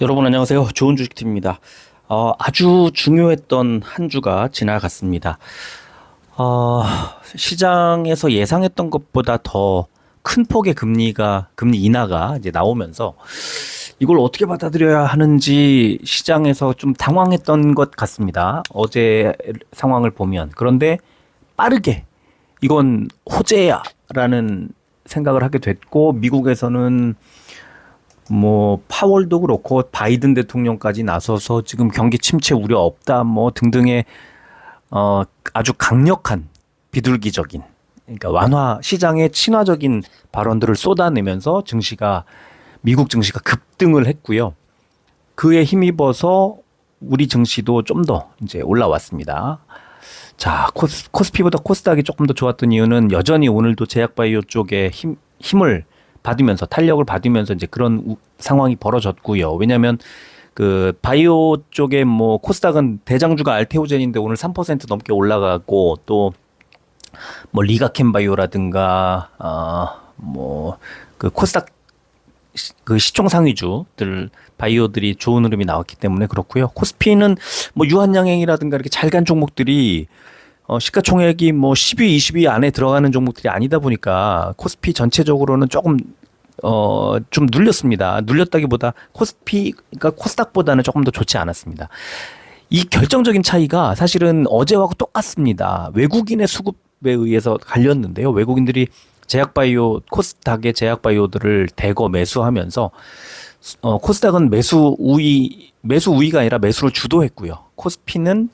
여러분 안녕하세요. 좋은 주식팀입니다. 어, 아주 중요했던 한 주가 지나갔습니다. 어, 시장에서 예상했던 것보다 더 큰 폭의 금리가 금리 인하가 이제 나오면서 이걸 어떻게 받아들여야 하는지 시장에서 좀 당황했던 것 같습니다. 어제 상황을 보면 그런데 빠르게 이건 호재야라는 생각을 하게 됐고 미국에서는 뭐 파월도 그렇고 바이든 대통령까지 나서서 지금 경기 침체 우려 없다 뭐 등등의 어 아주 강력한 비둘기적인 그러니까 완화 시장의 친화적인 발언들을 쏟아내면서 증시가 미국 증시가 급등을 했고요. 그에 힘입어서 우리 증시도 좀 더 이제 올라왔습니다. 자, 코스, 코스피보다 코스닥이 조금 더 좋았던 이유는 여전히 오늘도 제약바이오 쪽에 힘, 힘을 받으면서 탄력을 받으면서 이제 그런 우, 상황이 벌어졌고요. 왜냐하면 그 바이오 쪽에 뭐 코스닥은 대장주가 알테오젠인데 오늘 3% 넘게 올라가고 또 뭐 리가캠 바이오라든가 어뭐그 코스닥 시- 그 시총 상위주들 바이오들이 좋은 흐름이 나왔기 때문에 그렇고요. 코스피는 뭐 유한양행이라든가 이렇게 잘 간 종목들이 어 시가총액이 뭐 10위, 20위 안에 들어가는 종목들이 아니다 보니까 코스피 전체적으로는 조금 어 좀 눌렸습니다. 눌렸다기보다 코스피 그러니까 코스닥보다는 조금 더 좋지 않았습니다. 이 결정적인 차이가 사실은 어제하고 똑같습니다. 외국인의 수급에 의해서 갈렸는데요. 외국인들이 제약바이오 코스닥의 제약바이오들을 대거 매수하면서 어, 코스닥은 매수 우위 매수 우위가 아니라 매수를 주도했고요. 코스피는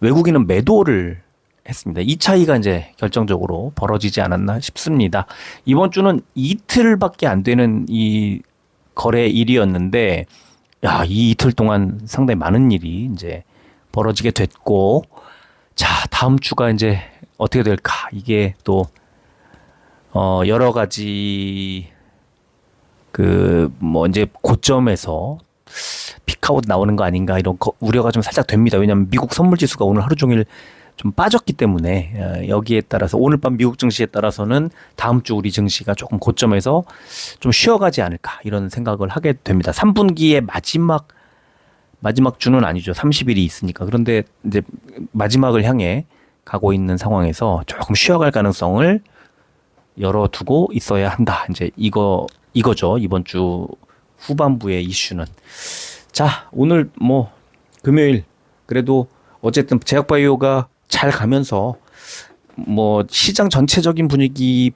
외국인은 매도를 했습니다. 이 차이가 이제 결정적으로 벌어지지 않았나 싶습니다. 이번 주는 이틀밖에 안 되는 이 거래 일이었는데 야, 이 이틀 동안 상당히 많은 일이 이제 벌어지게 됐고 자, 다음 주가 이제 어떻게 될까? 이게 또 어, 여러 가지 그 뭐 이제 고점에서 피카웃 나오는 거 아닌가 이런 거, 우려가 좀 살짝 됩니다. 왜냐하면 미국 선물 지수가 오늘 하루 종일 좀 빠졌기 때문에 어, 여기에 따라서 오늘 밤 미국 증시에 따라서는 다음 주 우리 증시가 조금 고점에서 좀 쉬어가지 않을까 이런 생각을 하게 됩니다. 3분기의 마지막 마지막 주는 아니죠. 30일이 있으니까. 그런데 이제 마지막을 향해 가고 있는 상황에서 조금 쉬어갈 가능성을 열어두고 있어야 한다. 이제 이거 이거죠. 이번 주 후반부의 이슈는 자 오늘 뭐 금요일 그래도 어쨌든 제약바이오가 잘 가면서 뭐 시장 전체적인 분위기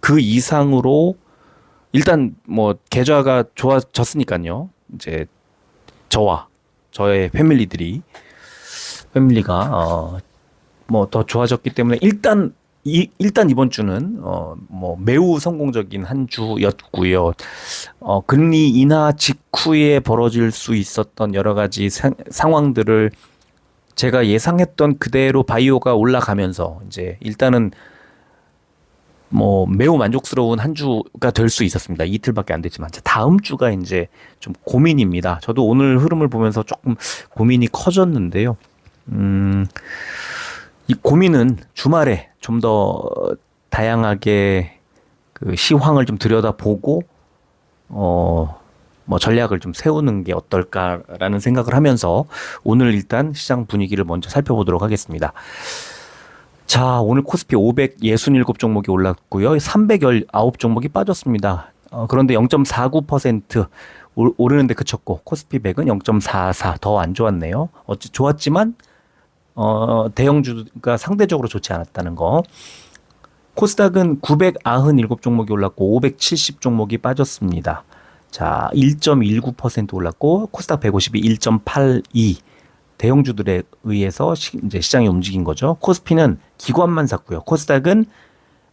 그 이상으로 일단 뭐 계좌가 좋아졌으니까요. 이제 저와 저의 패밀리들이 패밀리가 어 뭐 더 좋아졌기 때문에 일단 이, 일단 이번 주는 어 뭐 매우 성공적인 한 주였고요. 어 금리 인하 직 후에 벌어질 수 있었던 여러 가지 상, 상황들을 제가 예상했던 그대로 바이오가 올라가면서 이제 일단은 뭐 매우 만족스러운 한 주가 될 수 있었습니다. 이틀밖에 안 됐지만 자, 다음 주가 이제 좀 고민입니다. 저도 오늘 흐름을 보면서 조금 고민이 커졌는데요. 음, 이 고민은 주말에 좀 더 다양하게 그 시황을 좀 들여다보고 어. 뭐 전략을 좀 세우는 게 어떨까라는 생각을 하면서 오늘 일단 시장 분위기를 먼저 살펴보도록 하겠습니다. 자, 오늘 코스피 567 종목이 올랐고요. 319 종목이 빠졌습니다. 어, 그런데 0.49% 오- 오르는데 그쳤고 코스피 100은 0.44 더 안 좋았네요. 어찌 좋았지만 어, 대형주가 상대적으로 좋지 않았다는 거. 코스닥은 997 종목이 올랐고 570 종목이 빠졌습니다. 자, 1.19% 올랐고 코스닥 150이 1.82 대형주들에 의해서 시, 이제 시장이 움직인 거죠. 코스피는 기관만 샀고요. 코스닥은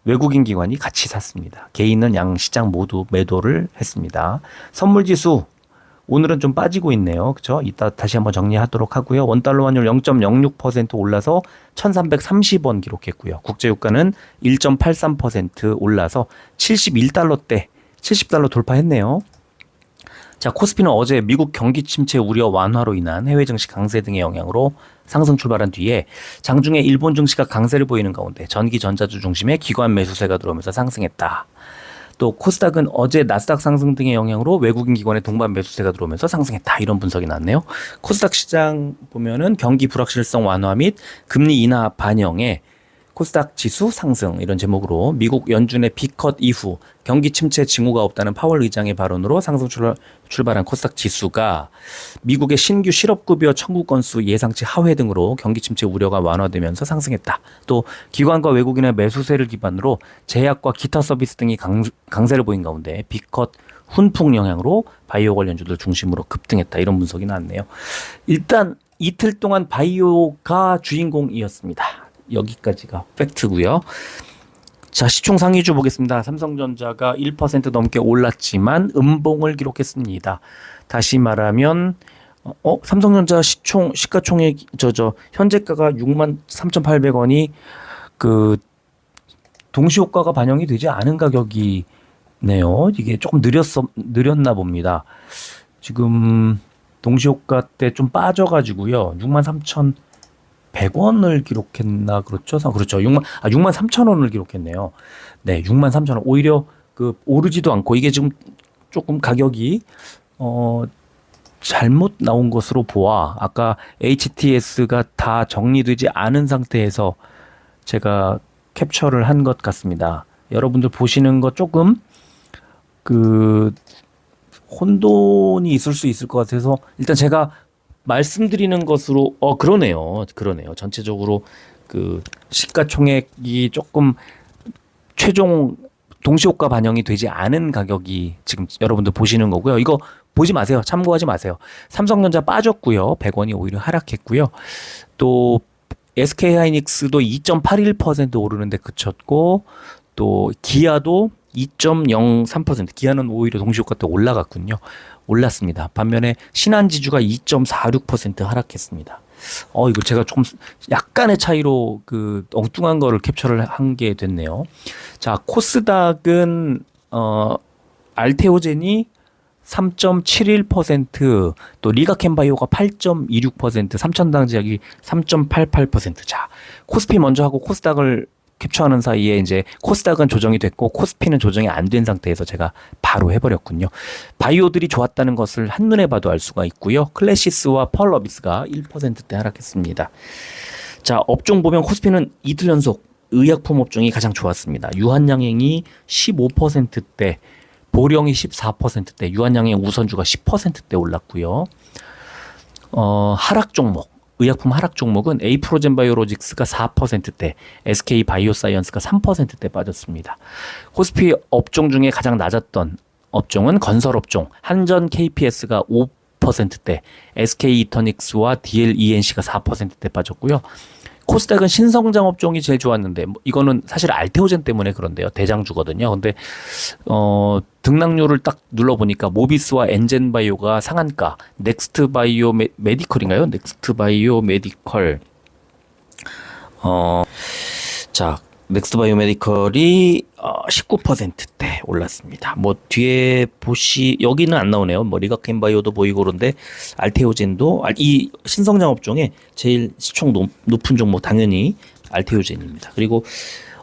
외국인 기관이 같이 샀습니다. 개인은 양 시장 모두 매도를 했습니다. 선물 지수 오늘은 좀 빠지고 있네요. 그렇죠? 이따 다시 한번 정리하도록 하고요. 원달러 환율 0.06% 올라서 1,330원 기록했고요. 국제 유가는 1.83% 올라서 71달러대 70달러 돌파했네요. 자, 코스피는 어제 미국 경기 침체 우려 완화로 인한 해외 증시 강세 등의 영향으로 상승 출발한 뒤에 장중에 일본 증시가 강세를 보이는 가운데 전기 전자주 중심의 기관 매수세가 들어오면서 상승했다. 또 코스닥은 어제 나스닥 상승 등의 영향으로 외국인 기관의 동반 매수세가 들어오면서 상승했다. 이런 분석이 나왔네요. 코스닥 시장 보면은 경기 불확실성 완화 및 금리 인하 반영에 코스닥 지수 상승 이런 제목으로 미국 연준의 비컷 이후 경기 침체 징후가 없다는 파월 의장의 발언으로 상승 출- 출발한 코스닥 지수가 미국의 신규 실업급여 청구 건수 예상치 하회 등으로 경기 침체 우려가 완화되면서 상승했다. 또 기관과 외국인의 매수세를 기반으로 제약과 기타 서비스 등이 강, 강세를 보인 가운데 비컷 훈풍 영향으로 바이오 관련주들 중심으로 급등했다. 이런 분석이 나왔네요. 일단 이틀 동안 바이오가 주인공이었습니다. 여기까지가 팩트고요. 자, 시총 상위주 보겠습니다. 삼성전자가 1% 넘게 올랐지만 음봉을 기록했습니다. 다시 말하면 어, 어, 삼성전자 시총 시가총액 저저 현재가가 6만 3,800원이 그 동시 효과가 반영이 되지 않은 가격이네요. 이게 조금 느렸어 느렸나 봅니다. 지금 동시 효과 때 좀 빠져 가지고요. 6만 3천 100원을 기록했나 그렇죠? 사- 그렇죠. 6만 아 6만 3천 원을 기록했네요. 네, 6만 3천 원. 오히려 그 오르지도 않고 이게 지금 조금 가격이 어 잘못 나온 것으로 보아 아까 HTS가 다 정리되지 않은 상태에서 제가 캡처를 한 것 같습니다. 여러분들 보시는 거 조금 그 혼돈이 있을 수 있을 것 같아서 일단 제가 말씀드리는 것으로 어 그러네요. 그러네요. 전체적으로 그 시가총액이 조금 최종 동시효과 반영이 되지 않은 가격이 지금 여러분들 보시는 거고요. 이거 보지 마세요. 참고하지 마세요. 삼성전자 빠졌고요. 100원이 오히려 하락했고요. 또 SK 하이닉스도 2.81% 오르는데 그쳤고 또 기아도 2.03% 기아는 오히려 동시효과 때 올라갔군요. 올랐습니다. 반면에 신한지주가 2.46% 하락했습니다. 어 이거 제가 조금 약간의 차이로 그 엉뚱한 거를 캡처를 한 게 됐네요. 자 코스닥은 어 알테오젠이 3.71%또 리가캔바이오가 8.26% 삼천당 제약이 3.88%자 코스피 먼저 하고 코스닥을 캡처하는 사이에 이제 코스닥은 조정이 됐고 코스피는 조정이 안 된 상태에서 제가 바로 해버렸군요. 바이오들이 좋았다는 것을 한눈에 봐도 알 수가 있고요. 클래시스와 펄러비스가 1%대 하락했습니다. 자 업종 보면 코스피는 이틀 연속 의약품 업종이 가장 좋았습니다. 유한양행이 15%대, 보령이 14%대, 유한양행 우선주가 10%대 올랐고요. 어, 하락 종목, 의약품 하락 종목은 에이프로젠 바이오로직스가 4%대, SK 바이오사이언스가 3%대 빠졌습니다. 코스피 업종 중에 가장 낮았던 업종은 건설 업종, 한전 KPS가 5%대, SK 이터닉스와 DLENC가 4%대 빠졌고요. 코스닥은 신성장 업종이 제일 좋았는데 뭐 이거는 사실 알테오젠 때문에 그런데요. 대장주거든요. 근데 어 등락률을 딱 눌러 보니까 모비스와 엔젠 바이오가 상한가, 넥스트 바이오 메, 메디컬인가요? 넥스트 바이오 메디컬 어 자, 넥스트 바이오 메디컬이 어, 19%대 올랐습니다. 뭐 뒤에 보시 여기는 안 나오네요. 뭐 리가켄 바이오도 보이고 그런데 알테오젠도 알- 이 신성장 업종에 제일 시총 높, 높은 종목 당연히 알테오젠입니다. 그리고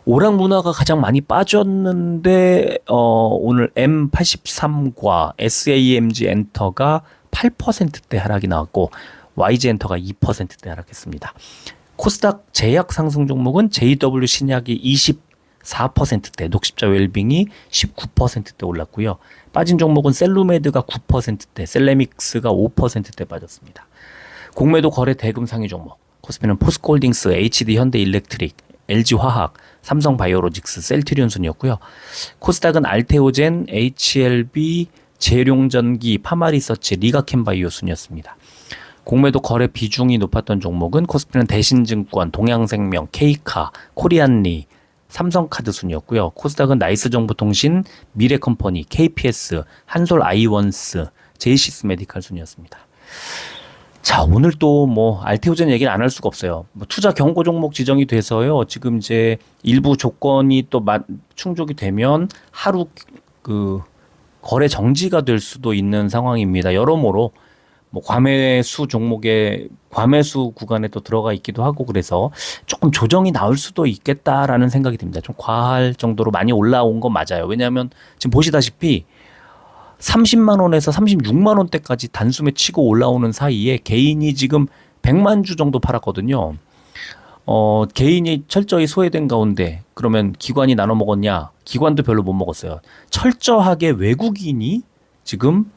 오락 문화가 가장 많이 빠졌는데 어 오늘 M83과 SAMG 엔터가 8%대 하락이 나왔고 YG 엔터가 2%대 하락했습니다. 코스닥 제약 상승 종목은 JW 신약이 24%대, 녹십자 웰빙이 19%대 올랐고요. 빠진 종목은 셀루메드가 9%대, 셀레믹스가 5%대 빠졌습니다. 공매도 거래 대금 상위 종목. 코스피는 포스코홀딩스, HD 현대 일렉트릭, LG화학, 삼성바이오로직스, 셀트리온 순이었고요. 코스닥은 알테오젠, HLB, 재룡전기, 파마리서치, 리가캔바이오 순이었습니다. 공매도 거래 비중이 높았던 종목은 코스피는 대신증권, 동양생명, 케이카, 코리안리, 삼성카드 순이었고요. 코스닥은 나이스정보통신, 미래컴퍼니, KPS, 한솔 아이원스, 제이시스 메디칼 순이었습니다. 자, 오늘 또 뭐 알테오젠 얘기는 안 할 수가 없어요. 뭐 투자 경고 종목 지정이 돼서요. 지금 이제 일부 조건이 또 마- 충족이 되면 하루 그 거래 정지가 될 수도 있는 상황입니다. 여러모로 뭐 과매수 종목에 과매수 구간에 또 들어가 있기도 하고 그래서 조금 조정이 나올 수도 있겠다라는 생각이 듭니다. 좀 과할 정도로 많이 올라온 건 맞아요. 왜냐하면 지금 보시다시피 30만 원에서 36만 원대까지 단숨에 치고 올라오는 사이에 개인이 지금 100만 주 정도 팔았거든요. 어, 개인이 철저히 소외된 가운데 그러면 기관이 나눠 먹었냐? 기관도 별로 못 먹었어요. 철저하게 외국인이 지금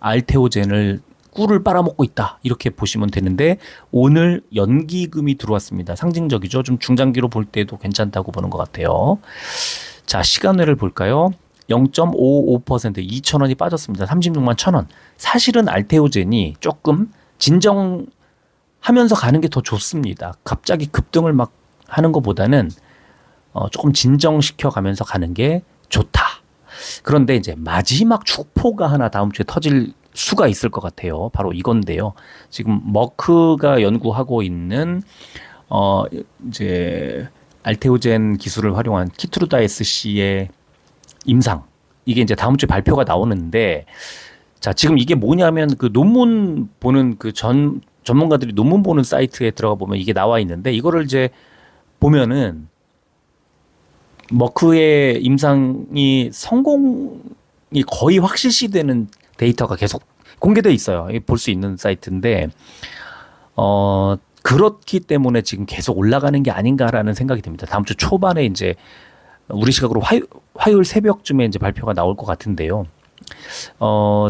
알테오젠을 꿀을 빨아먹고 있다. 이렇게 보시면 되는데 오늘 연기금이 들어왔습니다. 상징적이죠. 좀 중장기로 볼 때도 괜찮다고 보는 것 같아요. 자, 시간외를 볼까요? 0.55% 2,000원이 빠졌습니다. 36만 1,000원. 사실은 알테오젠이 조금 진정하면서 가는 게 더 좋습니다. 갑자기 급등을 막 하는 것보다는 어, 조금 진정시켜 가면서 가는 게 좋다. 그런데 이제 마지막 축포가 하나 다음 주에 터질 수가 있을 것 같아요. 바로 이건데요. 지금 머크가 연구하고 있는 어 이제 알테오젠 기술을 활용한 키트루다이스 C의 임상 이게 이제 다음 주에 발표가 나오는데 자 지금 이게 뭐냐면 그 논문 보는 그 전 전문가들이 논문 보는 사이트에 들어가 보면 이게 나와 있는데 이거를 이제 보면은 머크의 임상이 성공이 거의 확실시되는 데이터가 계속 공개돼 있어요. 볼 수 있는 사이트인데 어 그렇기 때문에 지금 계속 올라가는 게 아닌가라는 생각이 듭니다. 다음 주 초반에 이제 우리 시각으로 화요, 화요일 새벽쯤에 이제 발표가 나올 것 같은데요. 어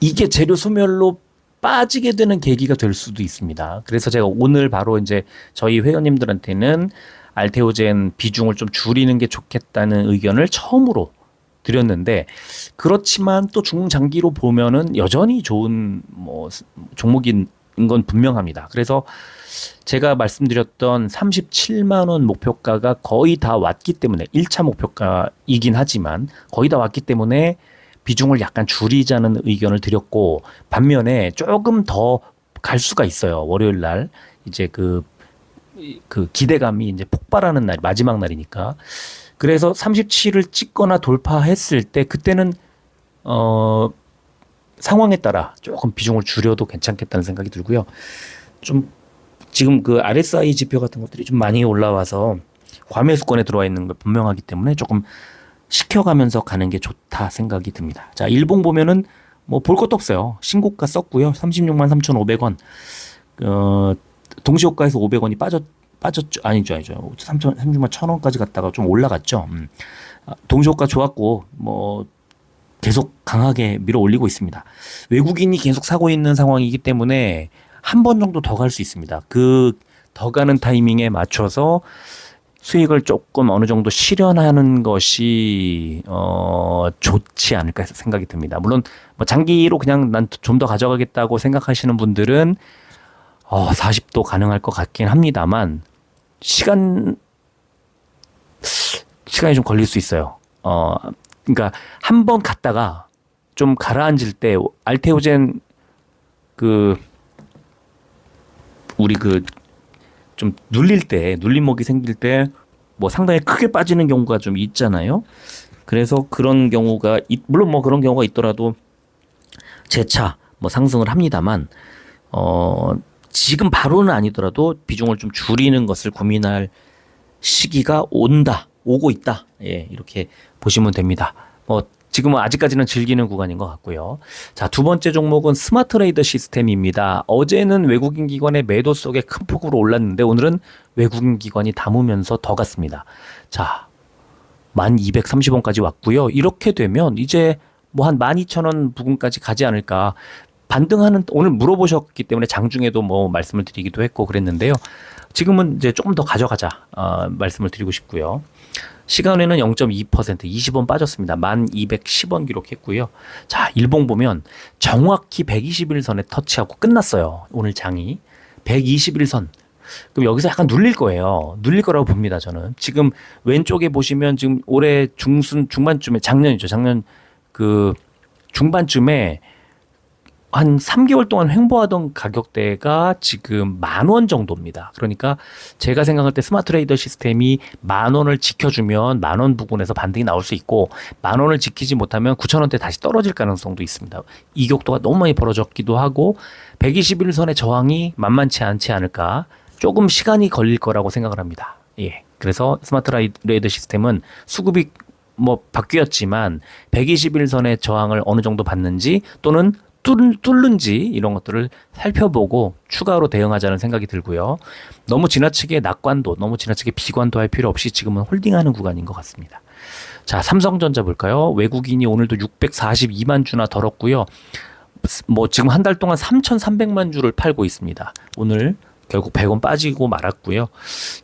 이게 재료 소멸로 빠지게 되는 계기가 될 수도 있습니다. 그래서 제가 오늘 바로 이제 저희 회원님들한테는 알테오젠 비중을 좀 줄이는 게 좋겠다는 의견을 처음으로 드렸는데 그렇지만 또 중장기로 보면은 여전히 좋은 뭐 종목인 건 분명합니다. 그래서 제가 말씀드렸던 37만 원 목표가가 거의 다 왔기 때문에 1차 목표가이긴 하지만 거의 다 왔기 때문에 비중을 약간 줄이자는 의견을 드렸고 반면에 조금 더 갈 수가 있어요. 월요일 날 이제 그, 그 기대감이 이제 폭발하는 날, 마지막 날이니까. 그래서 37을 찍거나 돌파했을 때 그때는 어 상황에 따라 조금 비중을 줄여도 괜찮겠다는 생각이 들고요. 좀 지금 그 RSI 지표 같은 것들이 좀 많이 올라와서 과매수권에 들어와 있는 걸 분명하기 때문에 조금 시켜가면서 가는 게 좋다 생각이 듭니다. 자, 일봉 보면은 뭐 볼 것도 없어요. 신고가 썼고요. 36만 3,500원. 어, 동시호가에서 500원이 빠졌 빠졌죠. 아니죠, 아니죠. 3천, 36만 1,000원까지 갔다가 좀 올라갔죠. 음. 아, 동시호가 좋았고 뭐 계속 강하게 밀어 올리고 있습니다. 외국인이 계속 사고 있는 상황이기 때문에 한 번 정도 더 갈 수 있습니다. 그 더 가는 타이밍에 맞춰서 수익을 조금 어느 정도 실현하는 것이 어 좋지 않을까 생각이 듭니다. 물론 뭐 장기로 그냥 난 좀 더 가져가겠다고 생각하시는 분들은 어 40도 가능할 것 같긴 합니다만 시간 시간이 좀 걸릴 수 있어요. 어 그러니까 한 번 갔다가 좀 가라앉을 때 알테오젠 그 우리 그 좀 눌릴 때 눌림목이 생길 때 뭐 상당히 크게 빠지는 경우가 좀 있잖아요. 그래서 그런 경우가 있, 물론 뭐 그런 경우가 있더라도 재차 뭐 상승을 합니다만 어 지금 바로는 아니더라도 비중을 좀 줄이는 것을 고민할 시기가 온다, 오고 있다. 예, 이렇게 보시면 됩니다. 뭐 지금은 아직까지는 즐기는 구간인 것 같고요. 자, 두 번째 종목은 스마트 레이더 시스템입니다. 어제는 외국인 기관의 매도 속에 큰 폭으로 올랐는데 오늘은 외국인 기관이 담으면서 더 갔습니다. 자, 1230원까지 왔고요. 이렇게 되면 이제 뭐 한 12,000원 부근까지 가지 않을까. 반등하는 오늘 물어보셨기 때문에 장중에도 뭐 말씀을 드리기도 했고 그랬는데요. 지금은 이제 조금 더 가져가자 어, 말씀을 드리고 싶고요. 시간에는 0.2% 20원 빠졌습니다. 1210원 기록했고요. 자, 일봉 보면 정확히 121선에 터치하고 끝났어요. 오늘 장이 121선. 그럼 여기서 약간 눌릴 거예요. 눌릴 거라고 봅니다, 저는. 지금 왼쪽에 보시면 지금 올해 중순 중반쯤에 작년이죠. 작년 그 중반쯤에 한 3개월 동안 횡보하던 가격대가 지금 만 원 정도입니다. 그러니까 제가 생각할 때 스마트 레이더 시스템이 만 원을 지켜주면 만 원 부근에서 반등이 나올 수 있고 만 원을 지키지 못하면 9천 원대 다시 떨어질 가능성도 있습니다. 이격도가 너무 많이 벌어졌기도 하고 121선의 저항이 만만치 않지 않을까 조금 시간이 걸릴 거라고 생각을 합니다. 예. 그래서 스마트 레이더 시스템은 수급이 뭐 바뀌었지만 121선의 저항을 어느 정도 받는지 또는 뚫, 뚫는지 이런 것들을 살펴보고 추가로 대응하자는 생각이 들고요. 너무 지나치게 낙관도 너무 지나치게 비관도 할 필요 없이 지금은 홀딩하는 구간인 것 같습니다. 자, 삼성전자 볼까요? 외국인이 오늘도 642만 주나 덜었고요. 뭐 지금 한 달 동안 3,300만 주를 팔고 있습니다. 오늘 결국 100원 빠지고 말았고요.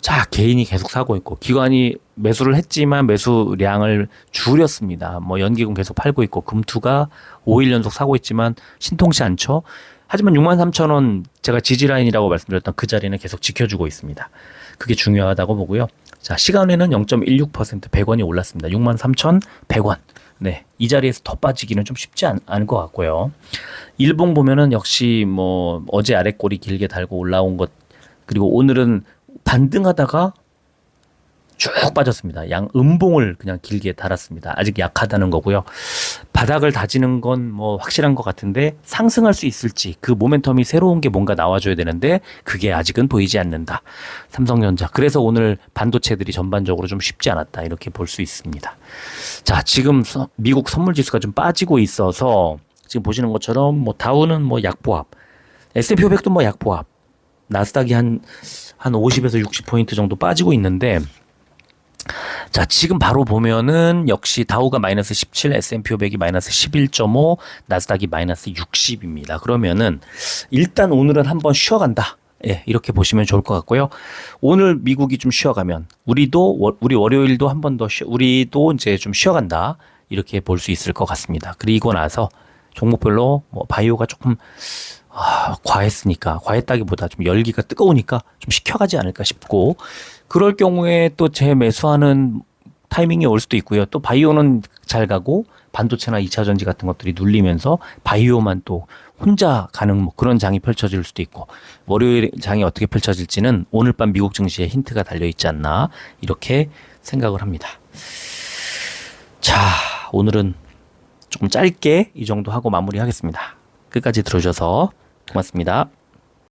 자, 개인이 계속 사고 있고 기관이 매수를 했지만 매수량을 줄였습니다. 뭐 연기금 계속 팔고 있고 금투가 5일 연속 사고 있지만 신통치 않죠. 하지만 63,000원 제가 지지라인이라고 말씀드렸던 그 자리는 계속 지켜주고 있습니다. 그게 중요하다고 보고요. 자, 시간에는 0.16% 100원이 올랐습니다. 63,100원. 네. 이 자리에서 더 빠지기는 좀 쉽지 않, 않을 것 같고요. 일봉 보면은 역시 뭐 어제 꼬리 길게 달고 올라온 것 그리고 오늘은 반등하다가 쭉 빠졌습니다. 양 음봉을 그냥 길게 달았습니다. 아직 약하다는 거고요. 바닥을 다지는 건 뭐 확실한 것 같은데 상승할 수 있을지 그 모멘텀이 새로운 게 뭔가 나와줘야 되는데 그게 아직은 보이지 않는다. 삼성전자. 그래서 오늘 반도체들이 전반적으로 좀 쉽지 않았다. 이렇게 볼 수 있습니다. 자, 지금 서- 미국 선물 지수가 좀 빠지고 있어서 지금 보시는 것처럼 뭐 다우는 뭐 약보합, S&P 500도 뭐 약보합, 나스닥이 한, 한 50에서 60포인트 정도 빠지고 있는데 자, 지금 바로 보면은 역시 다우가 마이너스 17, S&P 500이 마이너스 11.5, 나스닥이 마이너스 60입니다. 그러면은 일단 오늘은 한번 쉬어간다. 예, 이렇게 보시면 좋을 것 같고요. 오늘 미국이 좀 쉬어가면 우리도 월- 우리 월요일도 한 번 더 쉬어 우리도 이제 좀 쉬어간다. 이렇게 볼 수 있을 것 같습니다. 그리고 나서 종목별로 뭐 바이오가 조금 아, 과했으니까 과했다기보다 좀 열기가 뜨거우니까 좀 식혀가지 않을까 싶고 그럴 경우에 또 재매수하는 타이밍이 올 수도 있고요. 또 바이오는 잘 가고 반도체나 2차 전지 같은 것들이 눌리면서 바이오만 또 혼자 가는 뭐 그런 장이 펼쳐질 수도 있고 월요일 장이 어떻게 펼쳐질지는 오늘 밤 미국 증시에 힌트가 달려 있지 않나 이렇게 생각을 합니다. 자, 오늘은 조금 짧게 이 정도 하고 마무리하겠습니다. 끝까지 들어주셔서 고맙습니다.